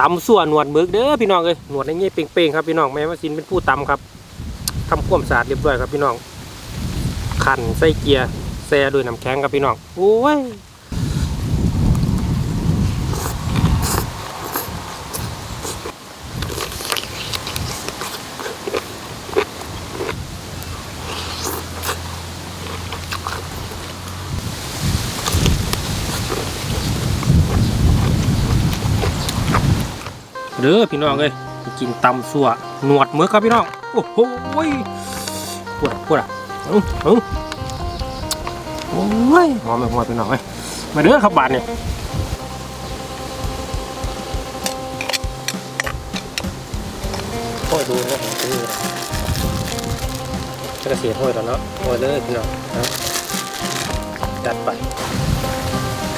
ตำส่วนหนวดหมึกเด้อพี่น้องเอ้ยหนวดในเงี้ยเป่งๆครับพี่น้องแม่ว่าซินเป็นผู้ตำครับทำความสะอาดเรียบร้อยครับพี่น้องขันใส่เกียร์แซ่ด้วยน้ำแข็งครับพี่น้องโอ้ย เด้อพี่น้องเอ้ยไปกินตำส่วหนวดมึกครับพี่น้อง โอ้โหยปวดอะปวดอะเอาเอาโอ้ยหอมไม่หอมพี่น้องเอ้ยมาเด้อครับบาทเนี่ยโอ้ยดูนะดูนะจะเสียห้อยแล้วเนาะห้อยเลยพี่น้องนะจัดไป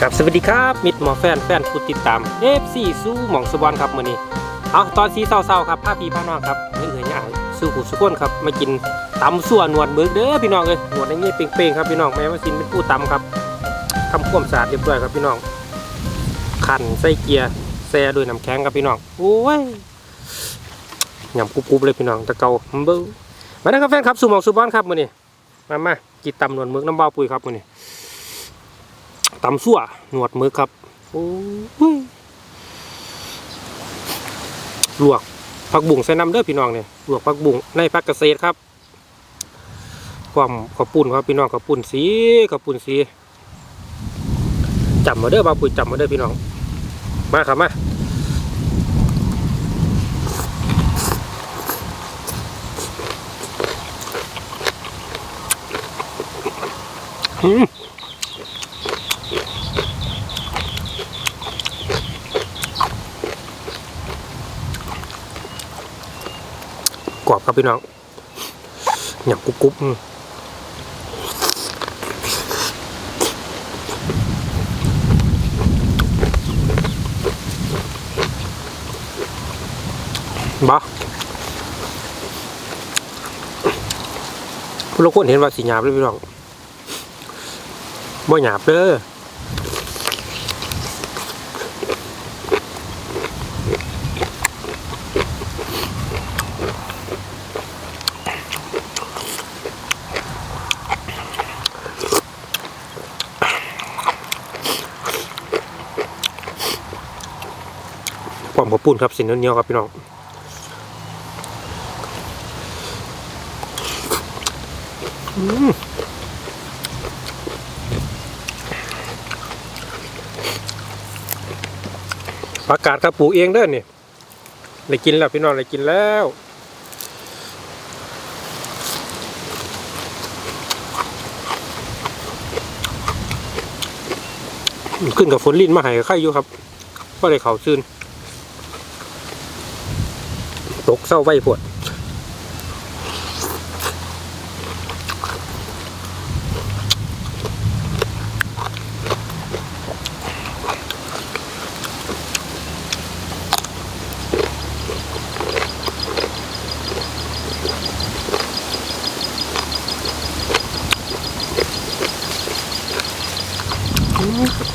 ครับสวัสดีครับ มิตรหมอแฟนแฟนผู้ติดตาม F4 สู้หมองสวรรค์ครับมื้อนี้ เอาตอนสีเศร้าๆครับพาพี่พาน้องครับเอื่อยๆอ่ายสู้หูสุกคนครับมากินตำส่วนหนวดมึกเด้อพี่น้องเอ้ยหนวดในนี้เป่งๆครับพี่น้องแม่ว่าสินเป็นผู้ตำครับทำความสะอาดเรียบร้อยครับพี่น้องขันใส่เกียร์แซ่ด้วยน้ำแข็งครับพี่น้องโอ้ยยำกรุบๆเลยพี่น้องตะเกาเบิ้งมาเด้อครับแฟนครับสู่หมองสุบอนครับมือนี้มามากินตำหนวดมึกน้ำเบาปุ๋ยครับมือนี้ตำสั่วหนวดมือครับโอ้ย ลวกผักบุ้งใส่น้ำเด้อพี่น้องเนี่ยลวกผักบุ้งในผักเกษตรครับความข้าวปุ้นครับพี่น้องข้าวปุ้นสีข้าวปุ้นสีจำมาเด้อบาปุ๋ยจำมาเด้อพี่น้อง มาครับมาอืม กรอบ ครับพี่น้องหยับกรุบกรุบบ้าผู้ละคนเห็นว่าสีหยาบเลยพี่น้องบ่หยาบเด้อความขอบ ปุ่นครับสินเหนียวครับพี่น้องอืมผักกาดครับปลูกเองเด้อนี่ได้กินแล้วพี่น้องได้กินแล้วขึ้นกับฝนลิ้นมาหายไข่อยู่ครับก็เลยเขาซื่น ตกเศร้าไว้ปวด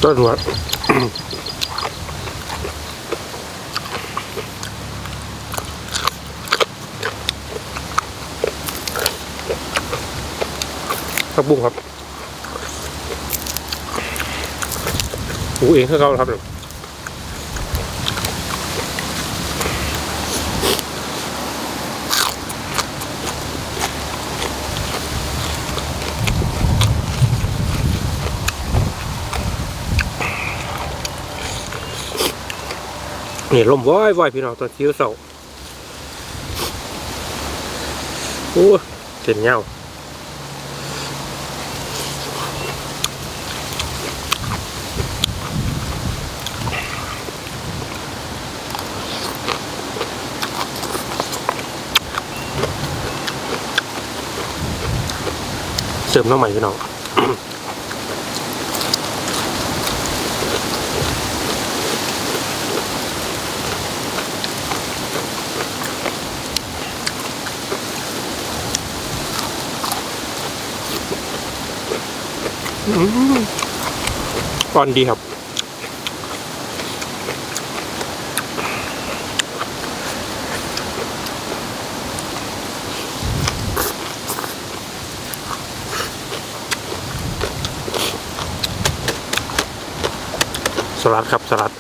ต้นหัว ผักบุ้งครับปลูกเองคือเขาครับนี่ลมว้อยว้อยพี่น้องตอนคิ้วเสาโอ้เส้นเงา เติมน้องใหม่พี่น้องอ่อนดีครับ ลัดครับสลัด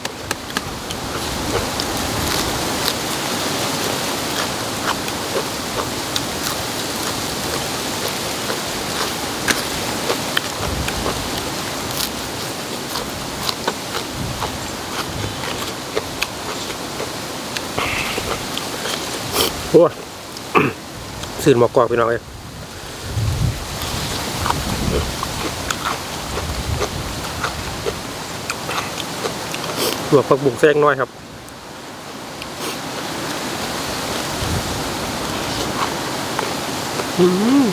โอ้สื่นหมอกกอกพี่น้องเลย ลวกผักบุ้งแซงน้อยครับอืม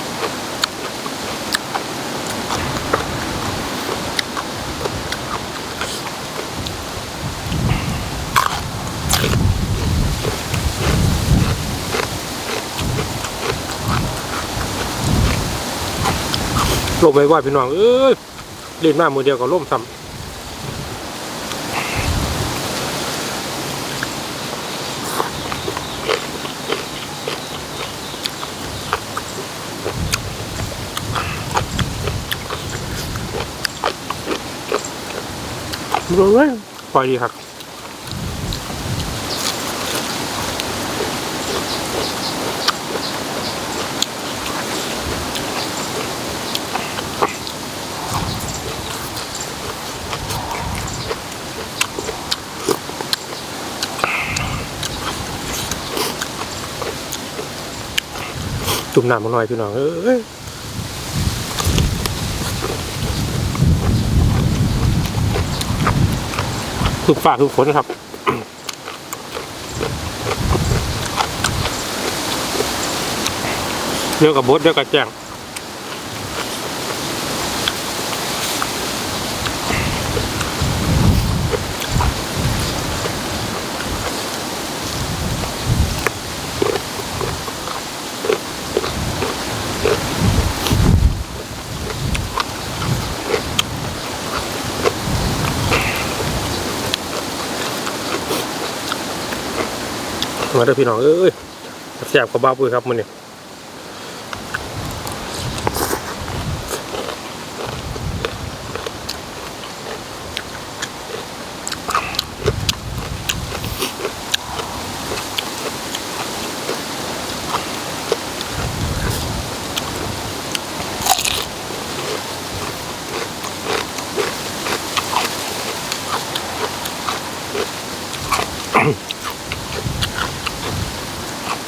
ลมไม่ไหวพี่น้องเอ้ยเล่นมามือเดียวก็ล่มซ้ำ ดูเลยปล่อยดีครับจุ่มน้ำมาหน่อยพี่น้องเอ้ย ทุกฝ่ากทุกฝนครับเดี๋ยวกับบดเดี๋ยวกับแจ้ง มาเด้อพี่น้องเอ้ยแซ่บกับบ้าปุ้ยครับมันเนี่ย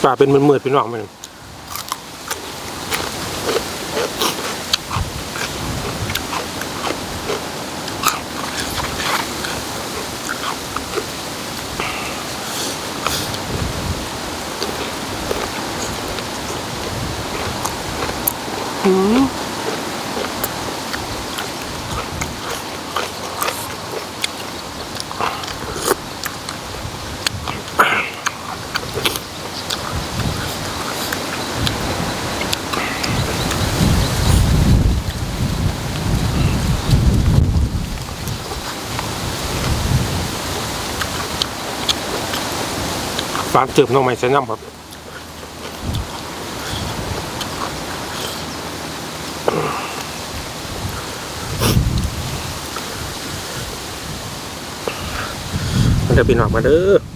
ปลาเป็นมืดๆพี่น้องมันอืม ร้านเจิบน้องใหม่ใส่น้ำครับมาเด้อพี่น้องมาเด้อ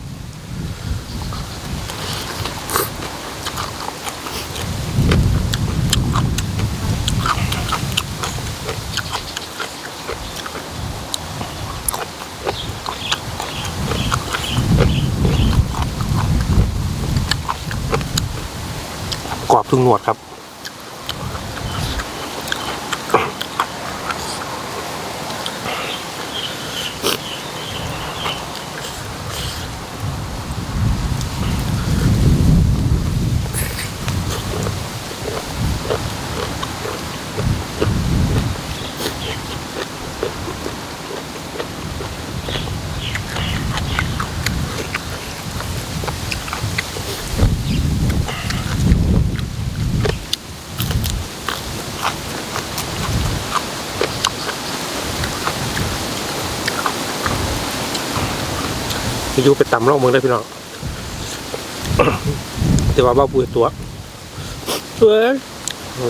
กรอบทุกหนวดครับ อยู่ไปต่ำร่องเมืองได้พี่น้องแต่ว่าบ้าปุยตัวเฮ้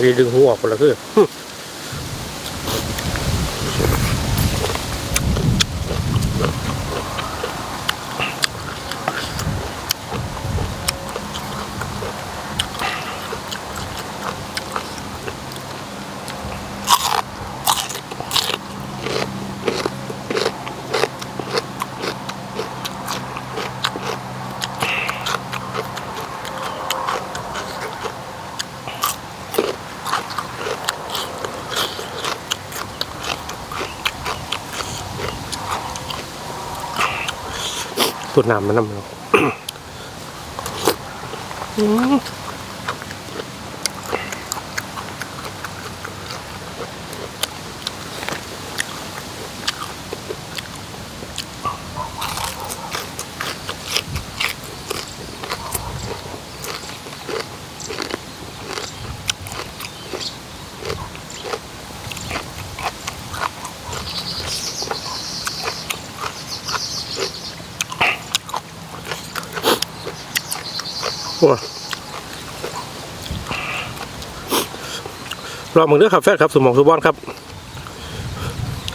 ยดึงหัวออกคนละคือ สูตรน้ำมันน้ำเนาะ รอมึงเด้อครับแฟนครับสมองสุบอนครับ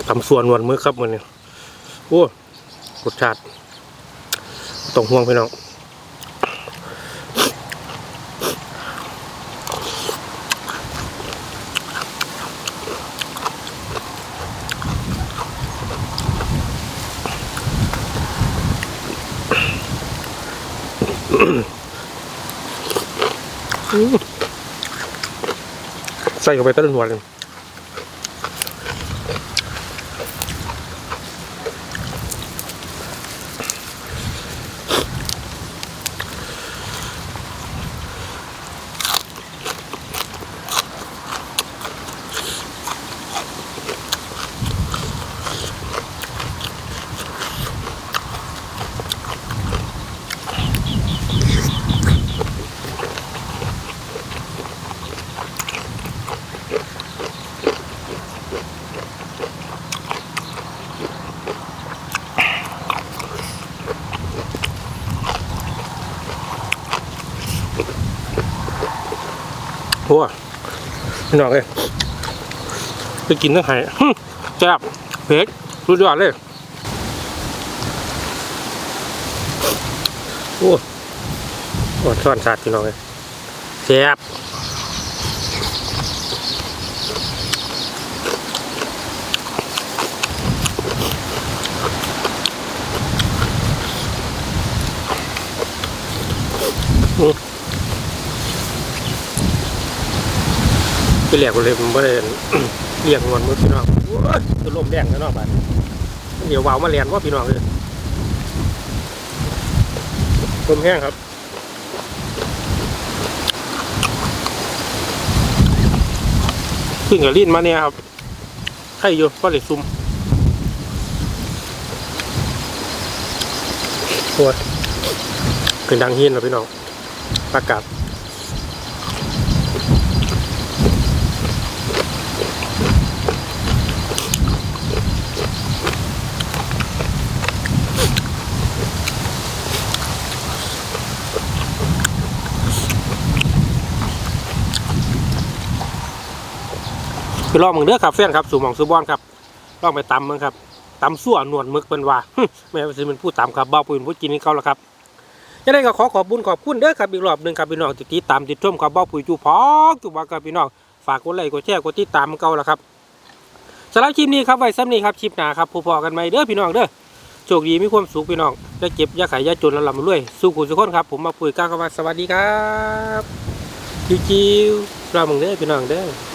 ทำส่วนนวลมือครับมันเนี่ยโอ้รสชาติต้องห่วงพี่น้องอืม ใส่เข้าไปต้นหัวเลย โอ้พี่น้องเลยไปกินทั้งไห้แซ่บเผ็ดสุดยอดเลยโอ้โอ้ช้อนสาดพี่น้องเลยแซ่บ ไปเรียกเลยผมไม่ได้เรียกงวนมือพี่น้องโอ้ยจะลมแดงแล้วนาะบ้านเดี๋ยววาวมาเรียนว่าพี่น้องเลยลมแห้งครับขึ้นกับลิ้นมาเนี่ยครับไข่อยู่ก็เลยซุ่มโอ้ยเป็นดังหินนะพี่น้องอากาศ ไปลองมึงเด้อครับแฟนครับสู่หมองสู่บอนครับลองไปตำมึงครับตำสั่วนวดมึกเป็นว่าแม่ว่าสิเป็นผู้ตำครับบ้าปืนผู้กินนี่เขาละครับยังไงก็ขอขอบบุญขอบคุณเด้อครับอีกรอบหนึ่งครับพี่น้องติดตามติดชมครับบ้าปุ๋ยจูพอกจูบากับพี่น้องฝากกดไลค์กดแชร์กดติดตามเขาละครับสำหรับคลิปนี้ครับไว้ซ้ำนี้ครับคลิปหน้าครับผู้พอกันไหมเด้อพี่น้องเด้อโชคดีมีความสุขพี่น้องได้เก็บยาขายยาจนแล้วลำรวยสู้คุณสุขคนครับผมมาปุ๋ยก้าวเข้ามาสวัสดีครับจิวๆรอมึงเด้อพี่น้องเด้อ